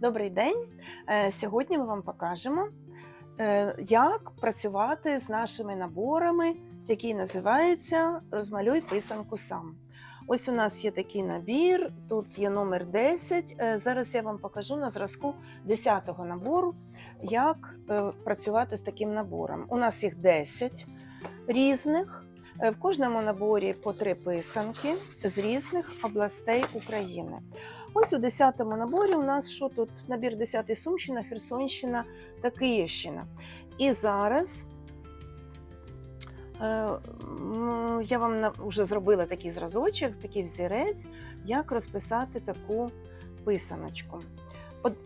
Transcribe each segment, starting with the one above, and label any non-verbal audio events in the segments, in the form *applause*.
Добрий день! Е, Сьогодні ми вам покажемо, е, як працювати з нашими наборами, який називається Розмалюй писанку сам. Ось у нас є такий набір, тут є номер 10. Е, Зараз я вам покажу на зразку 10-го набору, як працювати з таким набором. У нас їх 10 різних. В кожному наборі по три писанки з різних областей України. Ось у 10-му наборі у нас що тут? Набір 10 Сумщина, Херсонщина та Київщина. І зараз е, я вам вже зробила такий зразочок, такий взірець, як розписати таку писаночку.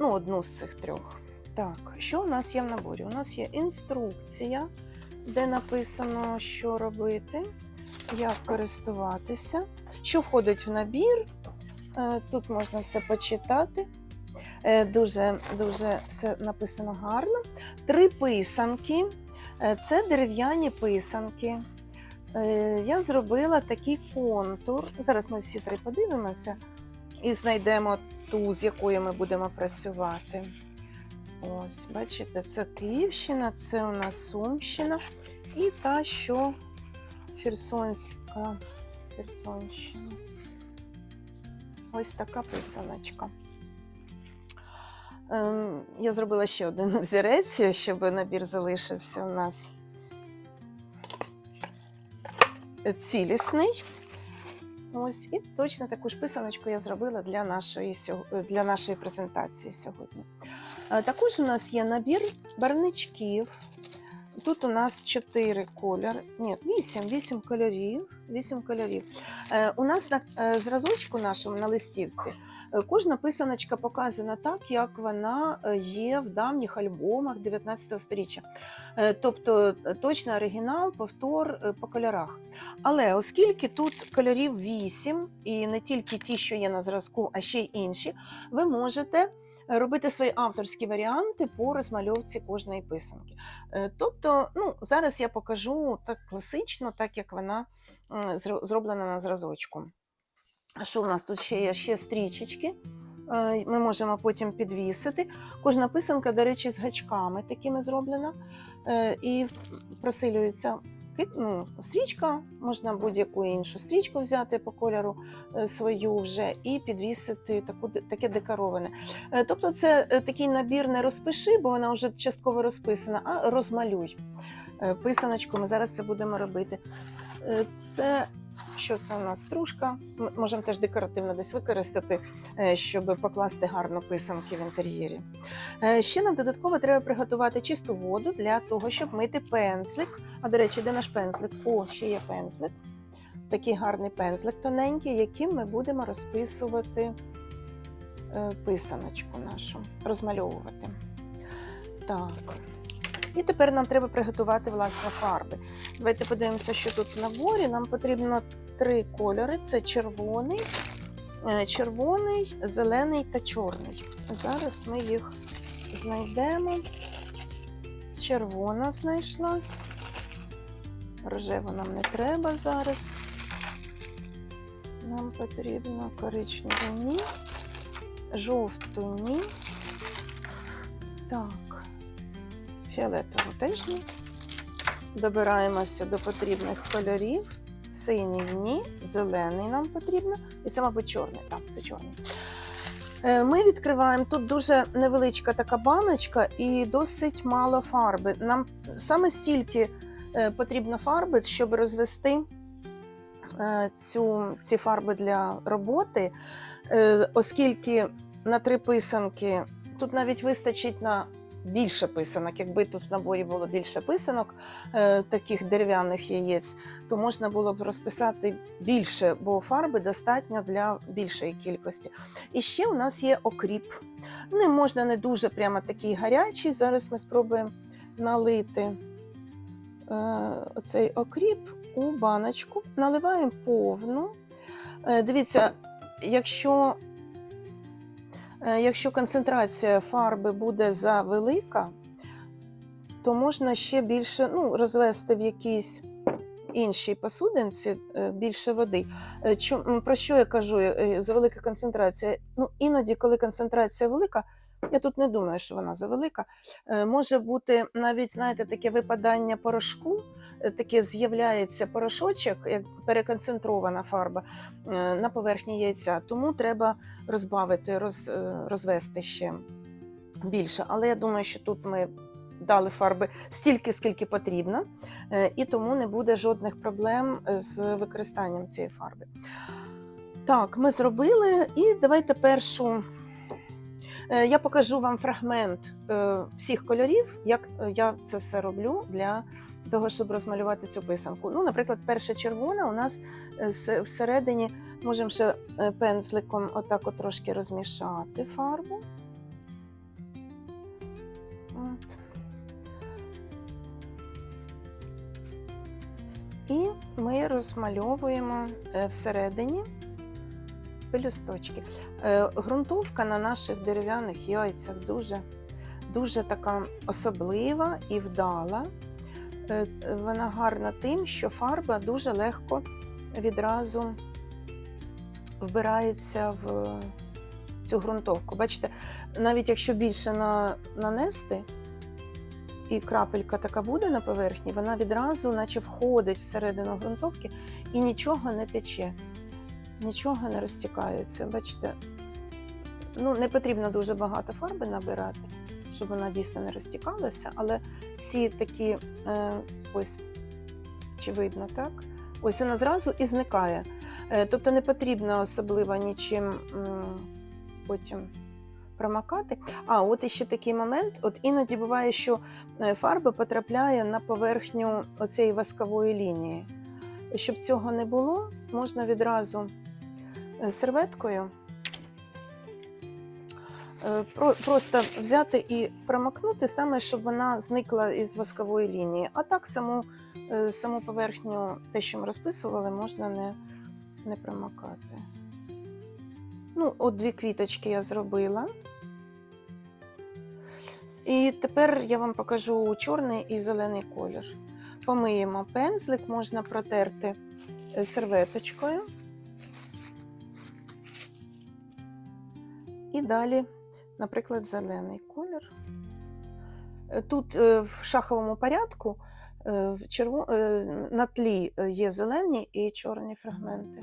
Ну, одну з цих трьох. Так, що у нас є в наборі? У нас є інструкція, де написано, що робити, як користуватися, що входить в набір. Е, Тут можна все почитати. Е, Дуже, дуже все написано гарно. Три писанки. Е, Це дерев'яні писанки. Я зробила такий контур. Зараз ми всі три подивимося і знайдемо ту, з якою ми будемо працювати. Ось, бачите, це Київщина, це у нас Сумщина і та, що Херсонська Херсонщина. Ось така писаночка. Ем, Я зробила ще один *laughs* взірець, щоб набір залишився у нас цілісний. Ось, і точно таку ж писаночку я зробила для нашої, для нашої презентації сьогодні. Е, Також у нас є набір барничків. Тут у нас 4 кольори, ні, 8, 8 кольорів. 8 кольорів. У нас на е, зразочку нашому на листівці е, кожна писаночка показана так, як вона е, є в давніх альбомах 19 століття. Е, тобто е, точно оригінал, повтор по кольорах. Але оскільки тут кольорів 8, і не тільки ті, що є на зразку, а ще й інші, ви можете робити свої авторські варіанти по розмальовці кожної писанки. Е, Тобто, ну, зараз я покажу так класично, так як вона зроблена на зразочку. А що у нас тут ще є? Ще стрічечки. Е, Ми можемо потім підвісити. Кожна писанка, до речі, з гачками такими зроблена. Е, І просилюється ну, стрічка, можна будь-яку іншу стрічку взяти по кольору е, свою вже і підвісити таку, таке декороване. Е, Тобто це е, такий набір не розпиши, бо вона вже частково розписана, а розмалюй. писаночком. Ми зараз це будемо робити. Це що це у нас стружка? М- Можемо теж декоративно десь використати, е, щоб покласти гарно писанки в інтер'єрі. Е, Ще нам додатково треба приготувати чисту воду для того, щоб мити пензлик. А до речі, де наш пензлик? О, ще є пензлик. Такий гарний пензлик тоненький, яким ми будемо розписувати е, писаночку нашу, розмальовувати. Так. І тепер нам треба приготувати власне фарби. Давайте подивимося, що тут в наборі. Нам потрібно три кольори: це червоний, е, червоний, зелений та чорний. Зараз ми їх знайдемо. Червона знайшлась. Рожеву нам не треба зараз. Нам потрібно коричневу ні, жовту ні. Так, фіолетову теж. Добираємося до потрібних кольорів. Синій ні, зелений нам потрібно. І це, мабуть, чорний. Так, це чорний. Е, Ми відкриваємо тут дуже невеличка така баночка і досить мало фарби. Нам саме стільки е, потрібно фарби, щоб розвести е, цю, ці фарби для роботи, оскільки на три писанки тут навіть вистачить на більше писанок. Якби тут в наборі було більше писанок, е, таких дерев'яних яєць, то можна було б розписати більше, бо фарби достатньо для більшої кількості. І ще у нас є окріп. Не можна не дуже прямо такий гарячий. Зараз ми спробуємо налити е, оцей окріп у баночку, наливаємо повну. Е, дивіться, якщо, якщо концентрація фарби буде завелика, то можна ще більше ну, розвести в якійсь іншій посудинці е, більше води. Е, Про що я кажу? Е, Завелика концентрація. Ну, іноді, коли концентрація велика, Я тут не думаю, що вона завелика. Е, Може бути навіть, знаєте, таке випадання порошку, е, таке з'являється порошочок, як переконцентрована фарба е, на поверхні яйця. Тому треба розбавити, роз, е, розвести ще більше. Але я думаю, що тут ми дали фарби стільки, скільки потрібно, е, і тому не буде жодних проблем з використанням цієї фарби. Так, ми зробили, і давайте першу. Я покажу вам фрагмент всіх кольорів, як я це все роблю для того, щоб розмалювати цю писанку. Ну, наприклад, перша червона у нас е, всередині можемо ще е, пензликом отак от трошки розмішати фарбу. От. І ми розмальовуємо е, всередині пелюсточки. Грунтовка на наших дерев'яних яйцях дуже, дуже така особлива і вдала. Е, Вона гарна тим, що фарба дуже легко відразу вбирається в цю ґрунтовку. Бачите, навіть якщо більше на, нанести, і крапелька така буде на поверхні, вона відразу, наче входить всередину ґрунтовки і нічого не тече, нічого не розтікається. Бачите, ну, не потрібно дуже багато фарби набирати, щоб вона дійсно не розтікалася, але всі такі, е, ось, чи видно, так? Ось вона зразу і зникає. Е, тобто не потрібно особливо нічим потім промакати. А, от іще такий момент. От іноді буває, що е, фарба потрапляє на поверхню оцієї воскової лінії. Щоб цього не було, можна відразу серветкою просто взяти і промакнути, саме щоб вона зникла із воскової лінії. А так саму, е, саму поверхню, те, що ми розписували, можна не, не промакати. Ну, от дві квіточки я зробила. І тепер я вам покажу чорний і зелений колір. Помиємо пензлик, можна протерти е, серветочкою. І далі, наприклад, зелений колір. Е, Тут е, в шаховому порядку е, на тлі є зелені і чорні фрагменти.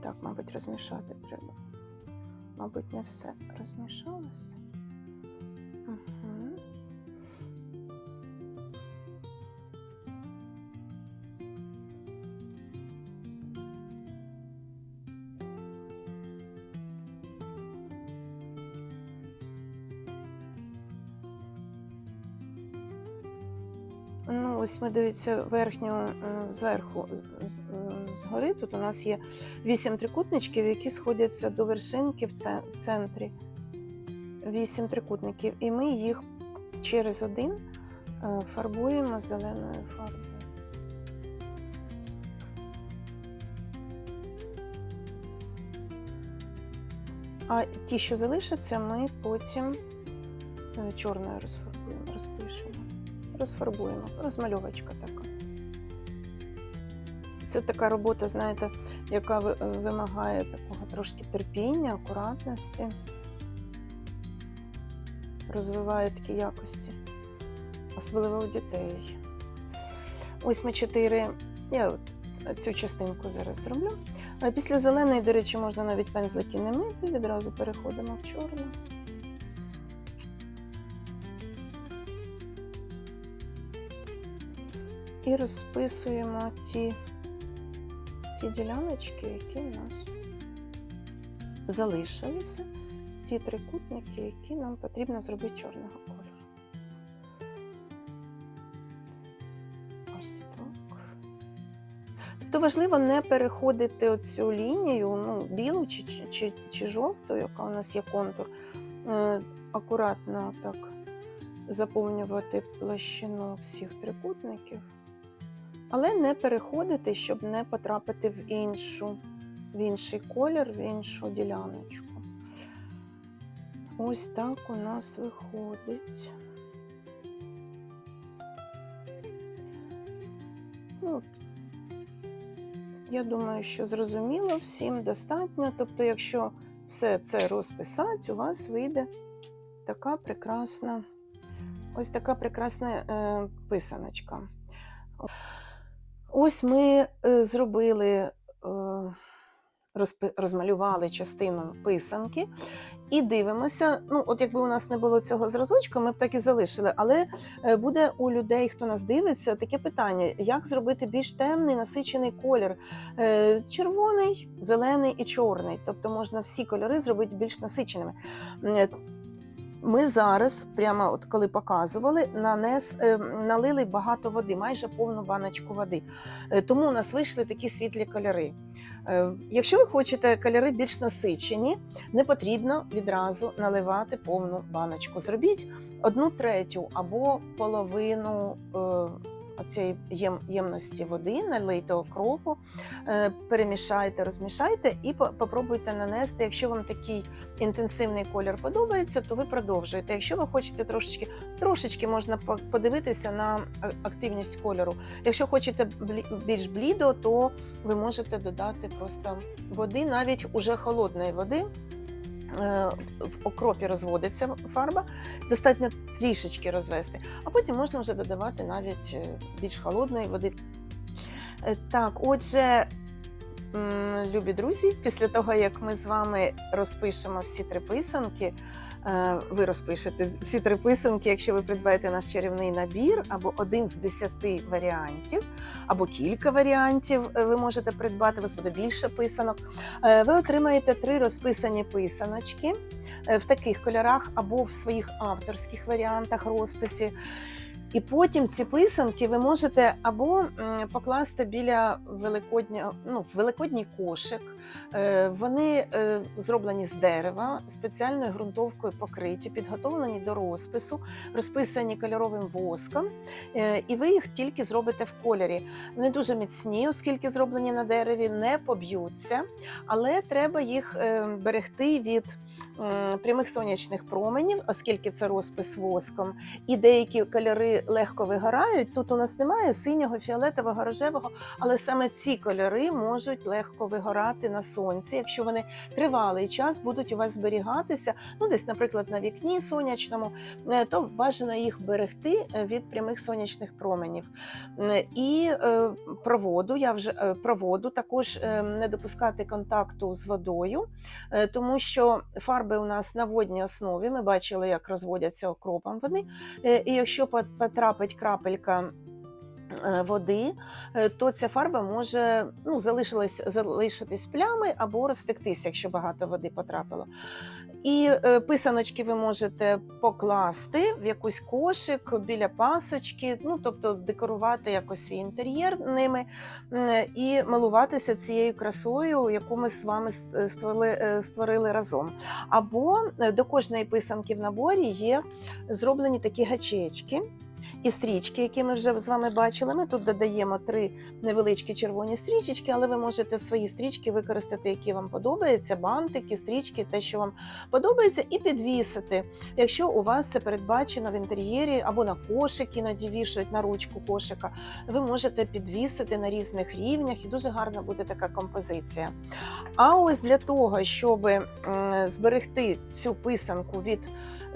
Так, мабуть, розмішати треба. Мабуть, не все розмішалося. Ну, ось ми дивіться верхню зверху з- з- м, згори. Тут у нас є вісім трикутничків, які сходяться до вершинки в центрі. Вісім трикутників, і ми їх через один е, фарбуємо зеленою фарбою. А ті, що залишаться, ми потім е, чорною розфарбуємо, розпишемо розфарбуємо. Розмальовочка така. Це така робота, знаєте, яка е, вимагає такого трошки терпіння, акуратності, розвиває такі якості, особливо у дітей. Ось ми чотири. Я от цю частинку зараз зроблю. Після зеленої, до речі, можна навіть пензлики не мити, відразу переходимо в чорну. І розписуємо ті, ті діляночки, які у нас залишилися, ті трикутники, які нам потрібно зробити чорного кольору. Ось так. Тобто важливо не переходити оцю лінію, ну, білу чи, чи, чи, чи жовту, яка у нас є контур, е, акуратно так заповнювати площину всіх трикутників але не переходити, щоб не потрапити в іншу, в інший колір, в іншу діляночку. Ось так у нас виходить. Ну, Я думаю, що зрозуміло всім достатньо. Тобто, якщо все це розписати, у вас вийде така прекрасна, ось така прекрасна е, писаночка. Ось ми е, зробили, е, розмалювали частину писанки і дивимося. Ну, от якби у нас не було цього зразочка, ми б так і залишили. Але е, буде у людей, хто нас дивиться, таке питання: як зробити більш темний насичений колір? Червоний, зелений і чорний. Тобто можна всі кольори зробити більш насиченими. Ми зараз, прямо от коли показували, нанес, е, налили багато води, майже повну баночку води. Е, Тому у нас вийшли такі світлі кольори. Е, Якщо ви хочете кольори більш насичені, не потрібно відразу наливати повну баночку. Зробіть одну третю або половину е, цієї єм, ємності води, налийте окропу, е, перемішайте, розмішайте і по- попробуйте нанести. Якщо вам такий інтенсивний колір подобається, то ви продовжуєте. Якщо ви хочете трошечки, трошечки можна подивитися на активність кольору. Якщо хочете більш блідо, то ви можете додати просто води, навіть уже холодної води. Е, В окропі розводиться фарба, достатньо трішечки розвести, а потім можна вже додавати навіть е, більш холодної води. Е, Так, отже, любі друзі, після того як ми з вами розпишемо всі три писанки, ви розпишете всі три писанки, якщо ви придбаєте наш чарівний набір, або один з десяти варіантів, або кілька варіантів е, ви можете придбати, у вас буде більше писанок. Е, Ви отримаєте три розписані писаночки е, в таких кольорах або в своїх авторських варіантах розписі. І потім ці писанки ви можете або покласти біля великодня, ну, великодній кошик. Е, Вони е, зроблені з дерева, спеціальною ґрунтовкою покриті, підготовлені до розпису, розписані кольоровим воском, Е, і ви їх тільки зробите в кольорі. Вони дуже міцні, оскільки зроблені на дереві, не поб'ються, але треба їх е, берегти від прямих сонячних променів, оскільки це розпис воском, і деякі кольори легко вигорають. Тут у нас немає синього, фіолетового, рожевого, але саме ці кольори можуть легко вигорати на сонці, якщо вони тривалий час будуть у вас зберігатися. Ну, десь, наприклад, на вікні сонячному, е, то бажано їх берегти е, від прямих сонячних променів. І е, проводу, я вже е, проводу також е, не допускати контакту з водою, е, тому що фарби у нас на водній основі. Ми бачили, як розводяться окропом вони. Е, І якщо пот- потрапить крапелька води, е, то ця фарба може ну, залишилась, залишитись плями або розтектися, якщо багато води потрапило. І е, писаночки ви можете покласти в якийсь кошик біля пасочки, ну тобто декорувати якось свій інтер'єр ними і милуватися цією красою, яку ми з вами створили, е, створили разом. Або е, до кожної писанки в наборі є зроблені такі гачечки. І стрічки, які ми вже з вами бачили. Ми тут додаємо три невеличкі червоні стрічечки, але ви можете свої стрічки використати, які вам подобаються, бантики, стрічки, те, що вам подобається, і підвісити. Якщо у вас це передбачено в інтер'єрі або на кошик, іноді вішають на ручку кошика, ви можете підвісити на різних рівнях, і дуже гарна буде така композиція. А ось для того, щоб зберегти цю писанку від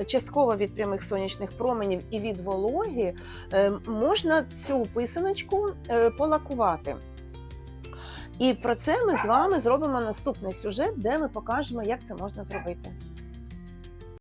частково від прямих сонячних променів і від вологи, е, можна цю писаночку е, полакувати. І про це ми з вами зробимо наступний сюжет, де ми покажемо, як це можна зробити.